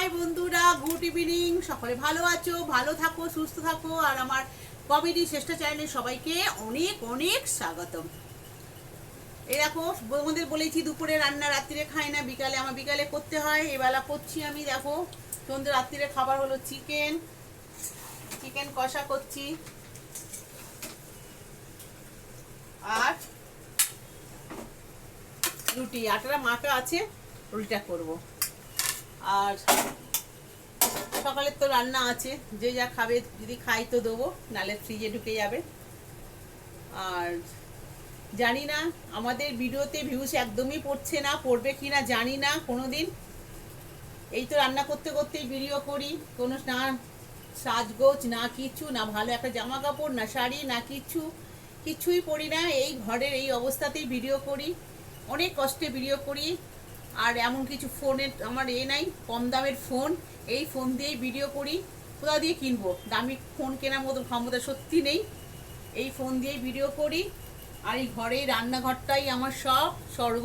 High বন্ধুরা, good evening. সকলে ভালো আছো? ভালো থাকো, সুস্থ থাকো। আর আমার কমেডি শ্রেষ্ঠ চ্যানেলে সবাইকে অনেক অনেক স্বাগতম। এই দেখো, বৌমদের বলেছি দুপুরে রান্না, রাত্রিরে খাই না, বিকালে আমার বিকালে করতে হয়। এবেলা করছি আমি, দেখো। সন্ধ্যে, রাত্রিরে খাবার হলো চিকেন। চিকেন কষা করছি। আর রুটি, আটাটা মাখা আছে, রুটিটা করব। আর সকালের তো রান্না আছে, যে যা খাবে যদি খাই তো দেবো, নালে ফ্রিজে ঢুকে যাবে। আর জানি না, আমাদের ভিডিওতে ভিউস একদমই পড়ছে না, পড়বে কি না জানি না কোনো দিন এই তো রান্না করতে করতেই ভিডিও করি, কোনো না সাজগোজ, না কিছু, না ভালো একটা জামা কাপড় না শাড়ি, না কিছু, কিছুই পরি না। এই ঘরের এই অবস্থাতেই ভিডিও করি, অনেক কষ্টে ভিডিও করি। আর এমন কিছু ফোনের, আমার এ নাই, কম দামের ফোন। এই ফোন দিয়েই ভিডিও করি কোথা দিয়ে কিনবো? দামি ফোন কেনার মতো ক্ষমতা সত্যি নেই। এই ফোন দিয়েই ভিডিও করি। আর এই ঘরেই রান্নাঘরটাই আমার সব, স্বর্গ।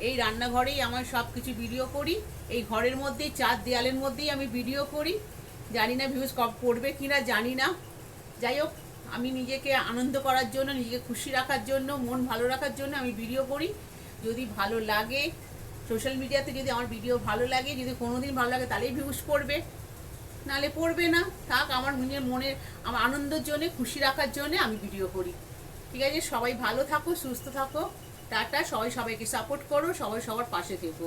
এই রান্নাঘরেই আমার সব কিছু ভিডিও করি। এই ঘরের মধ্যেই, চার দেয়ালের মধ্যেই আমি ভিডিও করি। জানি না ভিউজ কব পড়বে কি না জানি না। যাই হোক, আমি নিজেকে আনন্দ করার জন্য, নিজেকে খুশি রাখার জন্য, মন ভালো রাখার জন্য আমি ভিডিও করি। যদি ভালো লাগে সোশ্যাল মিডিয়াতে যদি আমার ভিডিও ভালো লাগে, যদি কোনো দিন ভালো লাগে, তাহলেই ভিউজ পড়বে। নালে পড়বে না। থাক, আমার নিজের মনের, আমার আনন্দের জন্যে, খুশি রাখার জন্যে আমি ভিডিও করি। ঠিক আছে? সবাই ভালো থাকো, সুস্থ থাকো। টাটা। সবাই সবাইকে সাপোর্ট করো, সবাই সবার পাশে থেকো।